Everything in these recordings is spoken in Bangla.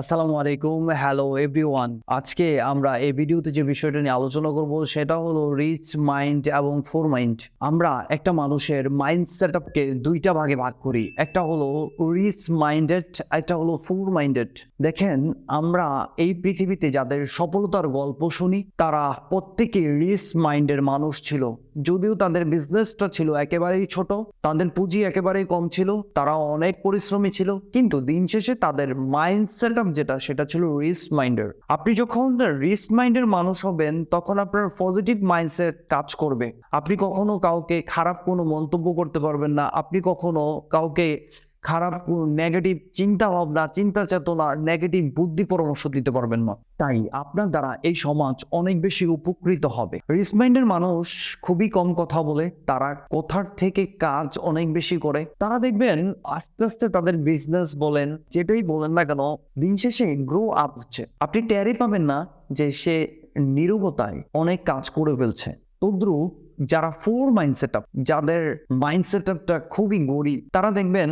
আসসালামু আলাইকুম, হ্যালো এভরিওয়ান। আজকে আমরা এই ভিডিওতে যে বিষয়টা নিয়ে আলোচনা করব সেটা হলো রিচ মাইন্ড এবং ফোর মাইন্ড। আমরা একটা মানুষের মাইন্ড সেট আপকে দুইটা ভাগে ভাগ করি। একটা হলো রিচ মাইন্ডেড, একটা হলো ফোর মাইন্ডেড। দেখেন, আমরা এই পৃথিবীতে যাদের সফলতার গল্প শুনি, তারা প্রত্যেকে রিচ মাইন্ডের মানুষ ছিল। যদিও তাদের বিজনেসটা ছিল একেবারেই ছোট, তাদের পুঁজি একেবারেই কম ছিল তারা অনেক পরিশ্রমী ছিল, কিন্তু দিন শেষে তাদের মাইন্ড যেটা, সেটা ছিল রিস্ক মাইন্ডের আপনি যখন রিস্ক মাইন্ডের মানুষ হবেন, তখন আপনার পজিটিভ মাইন্ডসেট কাজ করবে। আপনি কখনো কাউকে খারাপ কোনো মন্তব্য করতে পারবেন না, আপনি কখনো কাউকে খারাপ নেগেটিভ চিন্তা ভাবনা চিন্তা চেতনা নেগেটিভ বুদ্ধি পরামর্শ দিতে পারবেন না। তাই আপনার দ্বারা এই সমাজ অনেক বেশি উপকৃত হবে। রিস্ক মাইন্ডের মানুষ খুবই কম কথা বলে, তারা কথার থেকে কাজ অনেক বেশি করে। তারা দেখবেন আস্তে আস্তে তাদের বিজনেস বলেন, যেটাই বলেন না কেন, দিন শেষে গ্রো আপ হচ্ছে। আপনি টেরই পাবেন না যে সে নিরবতায় অনেক কাজ করে ফেলছে। তদ্রুপ যারা ফোর মাইন্ড সেট যাদের মাইন্ড সেট খুবই গরিব, তারা দেখবেন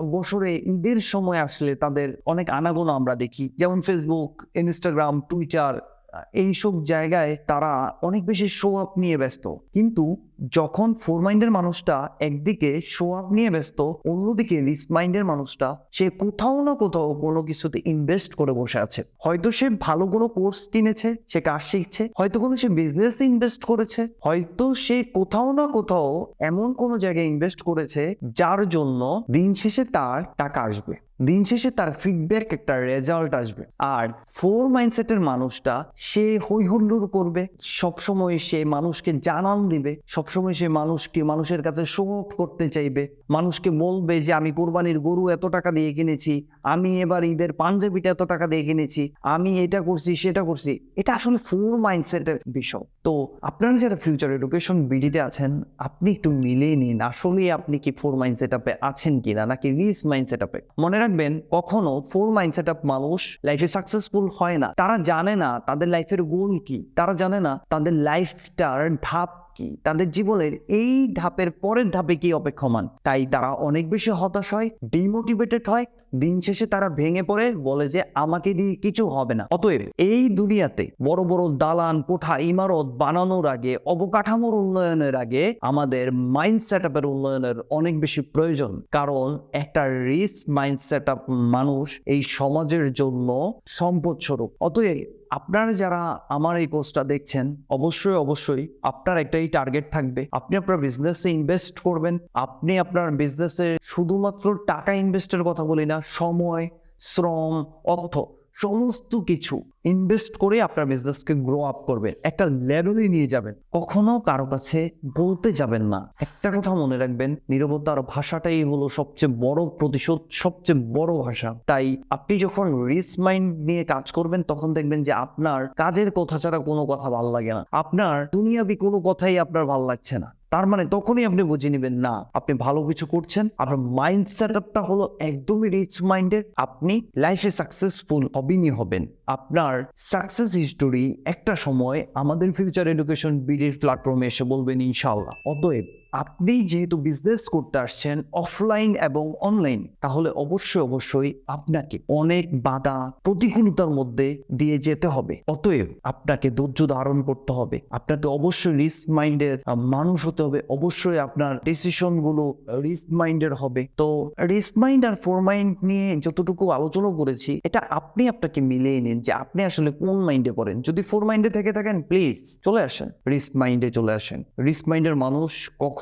বছরে ঈদের সময় আসলে তাদের অনেক আনাগোনা আমরা দেখি। যেমন ফেসবুক ইনস্টাগ্রাম টুইটার এইসব জায়গায় তারা অনেক বেশি শো আপ নিয়ে ব্যস্ত। কিন্তু যখন ফোর মাইন্ডের মানুষটা একদিকে শো আপ নিয়ে ব্যস্ত, অন্যদিকে রিস্ক মাইন্ডের মানুষটা, সে কোথাও না কোথাও কোনো কিছুতে ইনভেস্ট করে বসে আছে। হয়তো সে ভালো কোনো কোর্স কিনেছে, সে কাজ শিখছে, হয়তো কোনো সে বিজনেস ইনভেস্ট করেছে, হয়তো সে কোথাও না কোথাও এমন কোনো জায়গায় ইনভেস্ট করেছে যার জন্য দিন শেষে তার টাকা আসবে। দিন শেষে তার ফিডব্যাক একটা রেজাল্ট আসবে। আর ফোর মাইন্ডসেটের মানুষটা, সে হই হুল্লোড় করবে। সবসময় সে মানুষকে জানান দিবে। সবসময় সে মানুষকে, মানুষের কাছে শো করতে চাইবে। মানুষকে বলবে যে, আমি কোরবানির গরু এত টাকা দিয়ে কিনেছি। আমি এবার ঈদের পাঞ্জাবিটা এত টাকা দিয়ে কিনেছি। আমি এটা করছি, সেটা করছি। এটা আসলে ফোর মাইন্ডসেটের বিষয়। তো আপনারা যারা ফিউচার এডুকেশন বিডিতে আছেন, আপনি একটু মিলিয়ে নিন। আসলে আপনি কি ফোর মাইন্ড সেট আপে আছেন কিনা, নাকি রিস মাইন্ডসেট আপে মনে রাখবেন, কখনো ফোর মাইন্ডসেট অফ মানুষ লাইফে সাকসেসফুল হয় না। তারা জানে না তাদের লাইফের গোল কি। তারা জানে না তাদের লাইফটার ধাপ কি? তাদের জীবনের এই ধাপের পরের ধাপে কি অপেক্ষমান। তাই তারা অনেক বেশি হতাশ হয় ডিমোটিভেটেড হয়, দিন শেষে তারা ভেঙে পড়ে, বলে যে আমাকে দিয়ে কিছু হবে না। অতএব এই দুনিয়াতে বড় বড় দালান, কোঠা, ইমারত বানানোর আগে, অবকাঠামোর উন্নয়নের আগে আমাদের মাইন্ড সেট উন্নয়নের অনেক বেশি প্রয়োজন। কারণ একটা রিস্ক মাইন্ড সেট মানুষ এই সমাজের জন্য সম্পদ স্বরূপ অতএব আপনারা যারা আমার এই কোর্সটা দেখছেন, অবশ্যই অবশ্যই আপনার একটাই টার্গেট থাকবে। আপনি আপনার বিজনেসে ইনভেস্ট করবেন। আপনি আপনার বিজনেসে শুধুমাত্র টাকা ইনভেস্টের কথা বলি না, সময়, শ্রম, অর্থ সমস্ত কিছু ইনভেস্ট করে আপনার বিজনেসকে গ্রো আপ করবেন। একটা লেভেলে নিয়ে যাবেন। কখনো কারও কাছে বলতে যাবেন না। একটা কথা মনে রাখবেন, নিরবতার ভাষাটাই হলো সবচেয়ে বড় প্রতিশোধ, সবচেয়ে বড় ভাষা। তাই আপনি যখন রিস্ক মাইন্ড নিয়ে কাজ করবেন, তখন দেখবেন যে আপনার কাজের কথা ছাড়া কোনো কথা ভালো লাগে না। আপনার দুনিয়াবি কোনো কথাই আপনার ভালো লাগছে না। তার মানে তখনই আপনি বুঝে নেবেন, না, আপনি ভালো কিছু করছেন। আপনার মাইন্ড সেট হলো একদমই রিচ মাইন্ডের আপনি লাইফে সাকসেসফুল হবেনই হবেন। আপনার সাকসেস হিস্টোরি একটা সময় আমাদের ফিউচার এডুকেশন বিডির প্ল্যাটফর্মে এসে বলবেন ইনশাল্লাহ অতএব আপনি যেহেতু বিজনেস করতে আসছেন অফলাইন এবং অনলাইন তাহলে অবশ্যই অবশ্যই আপনাকে অনেক বাধা প্রতিকূলতার মধ্যে দিয়ে যেতে হবে। অতএব আপনাকে ধৈর্য ধারণ করতে হবে। আপনাকে অবশ্যই রিস্ক মাইন্ডের মানুষ হতে হবে। অবশ্যই আপনার ডিসিশনগুলো রিস্ক মাইন্ডের হবে। তো রিস্ক মাইন্ড আর ফোর মাইন্ড নিয়ে যতটুকু আলোচনা করেছি, এটা আপনি আপনাকে মিলিয়ে নিন যে আপনি আসলে কোন মাইন্ডে পড়েন। যদি ফোর মাইন্ডে থেকে থাকেন প্লিজ চলে আসেন। রিস্ক মাইন্ডে চলে আসেন। রিস্ক মাইন্ডের মানুষ কখনো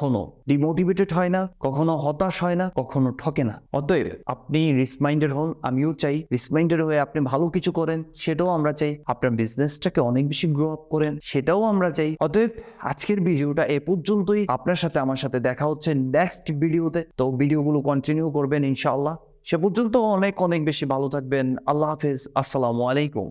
ডিমোটিভেটেড হয় না, কখনো হতাশ হয় না, কখনো ঠকে না। অতএব আপনি রিস্ক মাইন্ডের হন, আমিও চাই রিসমাইন্ডেড হয়ে আপনি ভালো কিছু করেন, সেটাও আমরা চাই। আপনার বিজনেসটাকে অনেক বেশি গ্রো আপ করেন, সেটাও আমরা চাই। অতএব আজকের ভিডিওটা এ পর্যন্তই। আপনার সাথে আমার সাথে দেখা হচ্ছে নেক্সট ভিডিওতে তো ভিডিওগুলো কন্টিনিউ করবেন ইনশাআল্লাহ। সে পর্যন্ত অনেক অনেক বেশি ভালো থাকবেন। আল্লাহ হাফিজ। আসসালামু আলাইকুম।